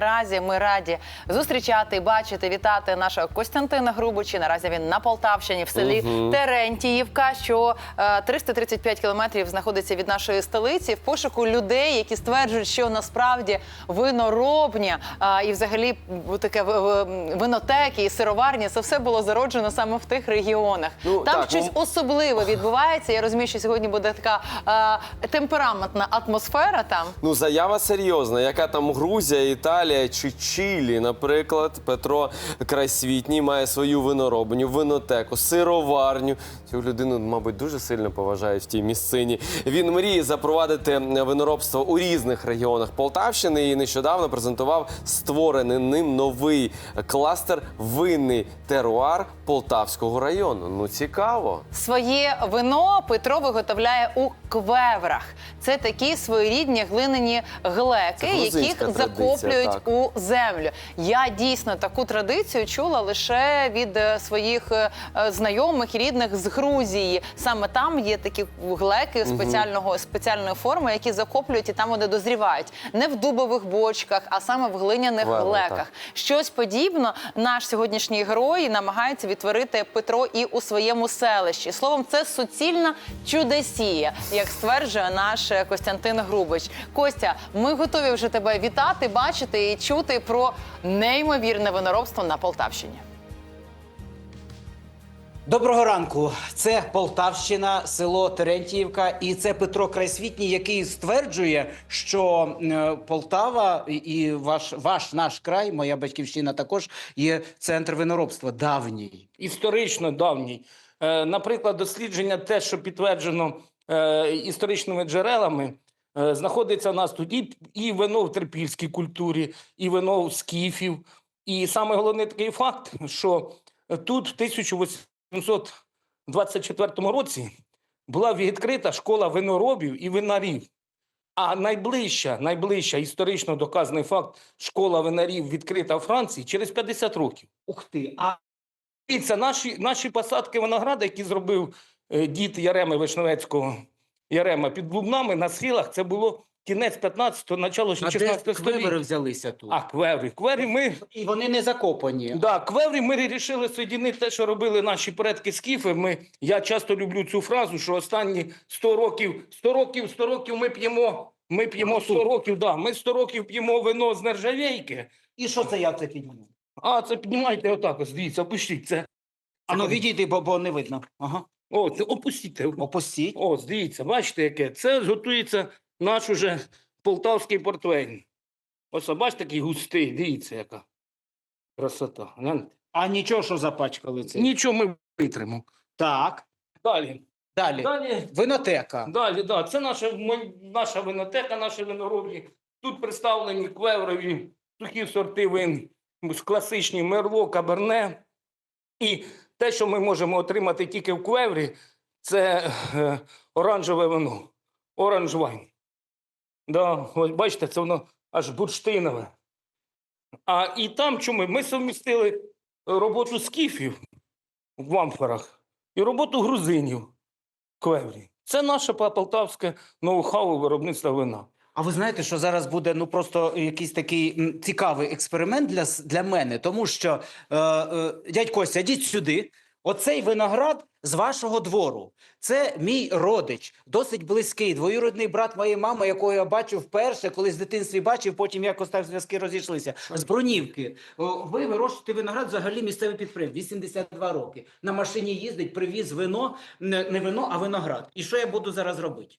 наразі ми раді зустрічати, бачити, вітати нашого Костянтина Грубича. Наразі він на Полтавщині в селі Терентіївка, що е, 335 кілометрів знаходиться від нашої столиці, в пошуку людей, які стверджують, що насправді виноробня і взагалі таке винотеки і сироварні це все було зароджено саме в тих регіонах. Ну, Там так, щось ну- особливе відбувається. Я розумію, що сьогодні буде така е, темпераментна атмосфера там. Ну, заява серйозна. Яка там Грузія, Італія чи Чилі, наприклад, Петро Крайсвітній має свою виноробню, винотеку, сироварню. Цю людину, мабуть, дуже сильно поважають в тій місцині. Він мріє запровадити виноробство у різних регіонах Полтавщини і нещодавно презентував створений ним новий кластер винний теруар Полтавського району. Ну цікаво. Своє вино Петро виготовляє у квеврах. Це такі своєрідні глиняні глеки, яких традиція, закоплюють так. у землю. Я дійсно таку традицію чула лише від е, своїх е, знайомих і рідних з Грузії. Саме там є такі глеки спеціального спеціальної форми, які закоплюють і там вони дозрівають. Не в дубових бочках, а саме в глиняних Квеври, глеках. так. Щось подібне наш сьогоднішній герой намагається відтворити Петро і у своєму селищі. Словом, це суцільна чудесія, як стверджує наш е, Костянтин Грубич. Костя, ми готові вже тебе вітати, бачити і чути про неймовірне виноробство на Полтавщині. Доброго ранку. Це Полтавщина, село Терентіївка, і це Петро Крайсвітній, який стверджує, що е, Полтава і- ваш, ваш наш край, моя батьківщина, також є центр виноробства давній. історично давній. Е, Наприклад, дослідження, те, що підтверджено історичними джерелами, е, знаходиться у нас тут і, вино в терпільській культурі, і вино в скіфів. І саме головний такий факт, що тут в 1824 році була відкрита школа виноробів і винарів. А найближча, найближча історично доказаний факт школа винарів відкрита в Франції через 50 років. Ух ти! А Дивіться, наші, наші посадки винограда, які зробив е, дід Яреми Вишневецького Ярема під Блубнами на схилах, це було кінець 15-го, начало а де 16 квевери століття. взялися тут? А, квеврі. Квеврі ми, І вони не закопані. да, квеврі ми вирішили соєдинити те, що робили наші предки скіфи. Ми, я часто люблю цю фразу, що останні 100 років, 100 років, 100 років ми п'ємо, ми п'ємо 100 років, да, ми 100 років п'ємо вино з нержавейки. І що це я це підніму? А, це піднімайте отак, ось, дивіться, опустіть це. А ну відійди, бо, бо не видно. Ага. О, це опустіть. Опустіть. О, дивіться, бачите, яке. Це готується наш уже полтавський портвейн. Ось, бачите, такий густий, дивіться, яка красота. гляньте. А нічого, що запачкали це. Нічого ми витримо. Так. Далі. Далі. Далі, Винотека. далі, да. Це наша, ми- наша винотека, наші виноробні. Тут представлені квеврові сухі сорти вин, класичні мерло, каберне. І те, що ми можемо отримати тільки в квеврі, це е, оранжеве вино. Оранж вайн. Да, бачите, це воно аж бурштинове. А і там чому? Ми совмістили роботу скіфів в амфорах і роботу грузинів в квеврі. Це наше полтавське ноу-хау виробництва вина. А ви знаєте, що зараз буде ну просто якийсь такий цікавий експеримент для, для мене, тому що е, е, дядь Костя, йдіть сюди. Оцей виноград з вашого двору. Це мій родич, досить близький, двоюродний брат моєї мами, якого я бачив вперше, колись в дитинстві бачив, потім якось так зв'язки розійшлися. З Брунівки. Ви вирощуєте виноград взагалі місцевий підприємство, 82 роки. На машині їздить, привіз вино, не, не вино, а виноград. І що я буду зараз робити?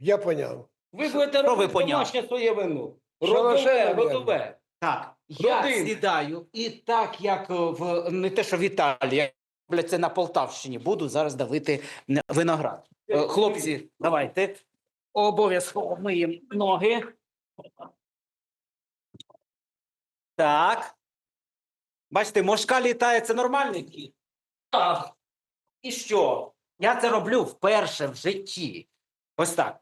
Я поняв. Ви будете робити домашнє своє вино. Родове, родове. Так, я Родин. сідаю, і так як е, в не те, що в Італії, як це на Полтавщині, буду зараз давити виноград. Е, Хлопці, давайте. Обов'язково миємо ноги. Так. Бачите, мошка літає, це нормальний кіт? Так. І що? Я це роблю вперше в житті. Ось так.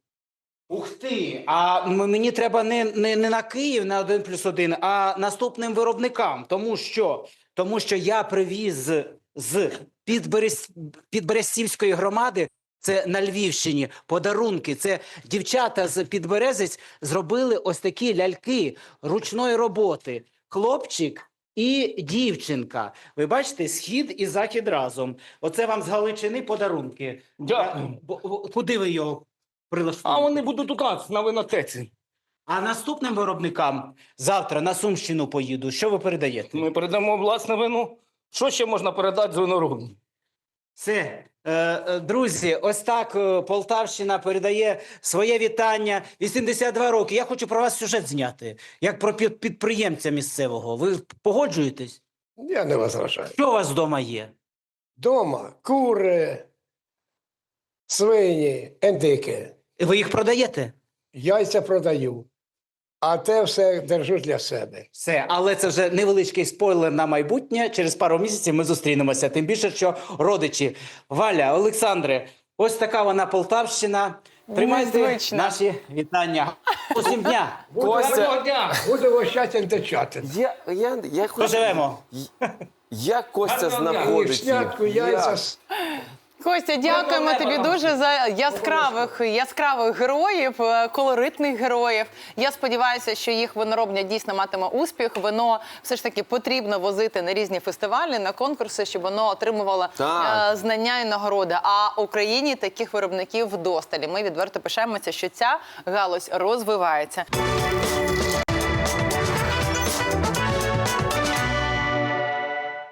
Ух ти! А мені треба не, не, не на Київ на 1 плюс 1, а наступним виробникам. Тому що, тому що я привіз з Підберез... Підберезцівської громади. Це на Львівщині подарунки. Це дівчата з Підберезець зробили ось такі ляльки ручної роботи. Хлопчик і дівчинка. Ви бачите, схід і захід разом. Оце вам з Галичини подарунки. Дякую. Куди ви його прилаштуєте? А вони будуть у нас на винотеці. А наступним виробникам завтра на Сумщину поїду. Що ви передаєте? Ми передамо власне вино. Що ще можна передати з виноробні? Все, е, е, друзі, ось так е, Полтавщина передає своє вітання. 82 роки. Я хочу про вас сюжет зняти, як про підприємця місцевого. Ви погоджуєтесь? Я не возражаю. Що у вас вдома є? Дома кури, свині, ендики. Ви їх продаєте? Яйця продаю, а те все держу для себе. Все, але це вже невеличкий спойлер на майбутнє. Через пару місяців ми зустрінемося. Тим більше, що родичі Валя, Олександре, ось така вона Полтавщина. Тримайте Незвично. наші вітання. Усім дня. Костя, дня! Буду вощати ендичати. я, я, я хочу... Поживемо. Як Костя Гарного дня. І шнятку, яйця. С- Костя, дякуємо тобі дуже за яскравих яскравих героїв, е, колоритних героїв. Я сподіваюся, що їх виноробня дійсно матиме успіх. Вино все ж таки потрібно возити на різні фестивалі, на конкурси, щоб воно отримувало Так. е, знання і нагороди. А Україні таких виробників вдосталі. Ми відверто пишаємося, що ця галузь розвивається.